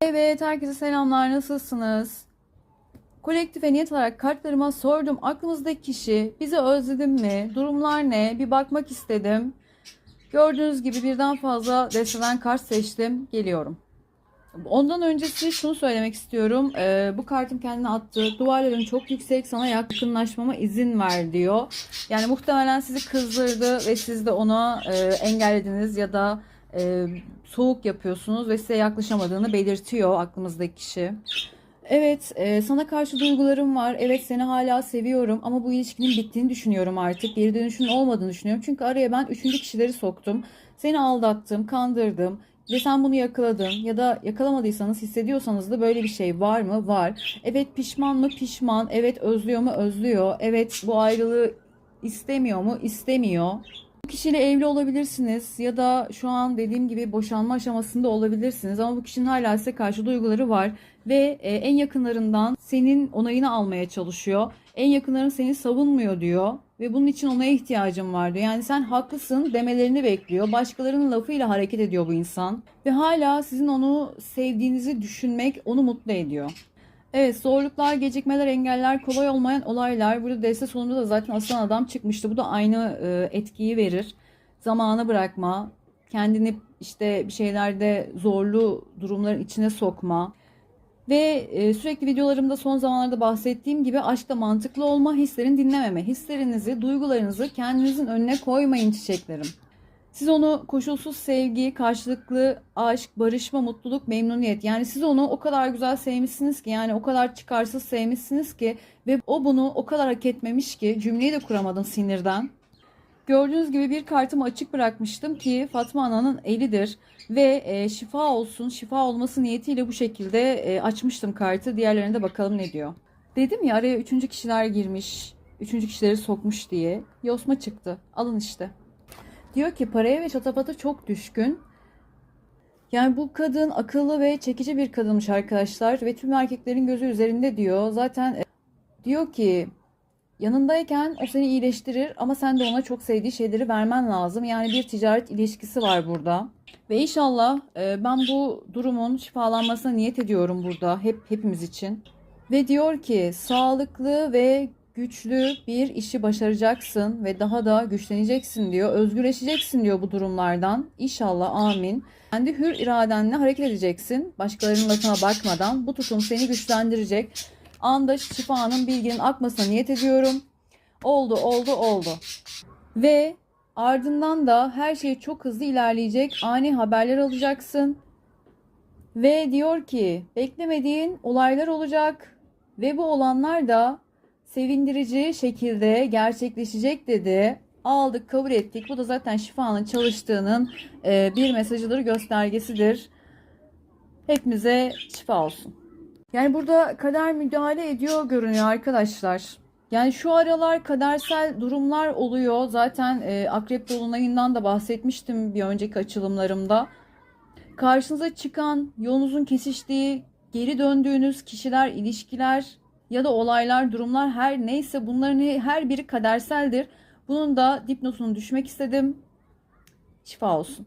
Evet, herkese selamlar. Nasılsınız? Kolektife niyet olarak kartlarıma sordum. Aklımızdaki kişi bizi özledim mi? Durumlar ne? Bir bakmak istedim. Gördüğünüz gibi birden fazla desteden kart seçtim. Geliyorum. Ondan öncesi şunu söylemek istiyorum. Ee, bu kartın kendine attığı duvarların çok yüksek sana yakınlaşmama izin ver diyor. Yani muhtemelen sizi kızdırdı ve siz de ona e, engellediniz ya da e, soğuk yapıyorsunuz ve size yaklaşamadığını belirtiyor aklımızdaki kişi. Evet, e, sana karşı duygularım var. Evet, seni hala seviyorum ama bu ilişkinin bittiğini düşünüyorum artık. Geri dönüşün olmadığını düşünüyorum. Çünkü araya ben üçüncü kişileri soktum. Seni aldattım, kandırdım ve sen bunu yakaladın ya da yakalamadıysanız hissediyorsanız da böyle bir şey var mı? Var. Evet, pişman mı? Pişman. Evet, özlüyor mu? Özlüyor. Evet, bu ayrılığı istemiyor mu? İstemiyor. Bu kişiyle evli olabilirsiniz ya da şu an dediğim gibi boşanma aşamasında olabilirsiniz ama bu kişinin hala size karşı duyguları var ve e, en yakınlarından senin onayını almaya çalışıyor. En yakınların seni savunmuyor diyor ve bunun için onaya ihtiyacım var diyor. Yani sen haklısın demelerini bekliyor. Başkalarının lafıyla hareket ediyor bu insan ve hala sizin onu sevdiğinizi düşünmek onu mutlu ediyor. Evet zorluklar, gecikmeler, engeller, kolay olmayan olaylar. Burada deste sonunda da zaten aslan adam çıkmıştı. Bu da aynı e, etkiyi verir. Zamanı bırakma, kendini işte bir şeylerde zorlu durumların içine sokma. Ve e, sürekli videolarımda son zamanlarda bahsettiğim gibi aşkta mantıklı olma, hislerin dinlememe. Hislerinizi, duygularınızı kendinizin önüne koymayın çiçeklerim. Siz onu koşulsuz sevgi, karşılıklı aşk, barışma, mutluluk, memnuniyet. Yani siz onu o kadar güzel sevmişsiniz ki yani o kadar çıkarsız sevmişsiniz ki ve o bunu o kadar hak etmemiş ki cümleyi de kuramadım sinirden. Gördüğünüz gibi bir kartımı açık bırakmıştım ki Fatma Ana'nın elidir ve e, şifa olsun, şifa olması niyetiyle bu şekilde e, açmıştım kartı. Diğerlerine de bakalım ne diyor. Dedim ya araya üçüncü kişiler girmiş, üçüncü kişileri sokmuş diye. Yosma çıktı. Alın işte. Diyor ki paraya ve şatafata çok düşkün. Yani bu kadın akıllı ve çekici bir kadınmış arkadaşlar ve tüm erkeklerin gözü üzerinde diyor. Zaten e, diyor ki yanındayken o seni iyileştirir ama sen de ona çok sevdiği şeyleri vermen lazım. Yani bir ticaret ilişkisi var burada. Ve inşallah e, ben bu durumun şifalanmasına niyet ediyorum burada hep hepimiz için. Ve diyor ki sağlıklı ve güçlü bir işi başaracaksın ve daha da güçleneceksin diyor. Özgürleşeceksin diyor bu durumlardan. İnşallah amin. Kendi hür iradenle hareket edeceksin. Başkalarının lafına bakmadan. Bu tutum seni güçlendirecek. Anda şifanın bilginin akmasına niyet ediyorum. Oldu, oldu, oldu. Ve ardından da her şey çok hızlı ilerleyecek. Ani haberler alacaksın. Ve diyor ki beklemediğin olaylar olacak. Ve bu olanlar da sevindirici şekilde gerçekleşecek dedi. Aldık, kabul ettik. Bu da zaten şifanın çalıştığının e, bir mesajıdır, göstergesidir. Hepimize şifa olsun. Yani burada kader müdahale ediyor görünüyor arkadaşlar. Yani şu aralar kadersel durumlar oluyor. Zaten e, Akrep Dolunay'ından da bahsetmiştim bir önceki açılımlarımda. Karşınıza çıkan, yolunuzun kesiştiği, geri döndüğünüz kişiler, ilişkiler ya da olaylar, durumlar her neyse bunların her biri kaderseldir. Bunun da dipnotunu düşmek istedim. Şifa olsun.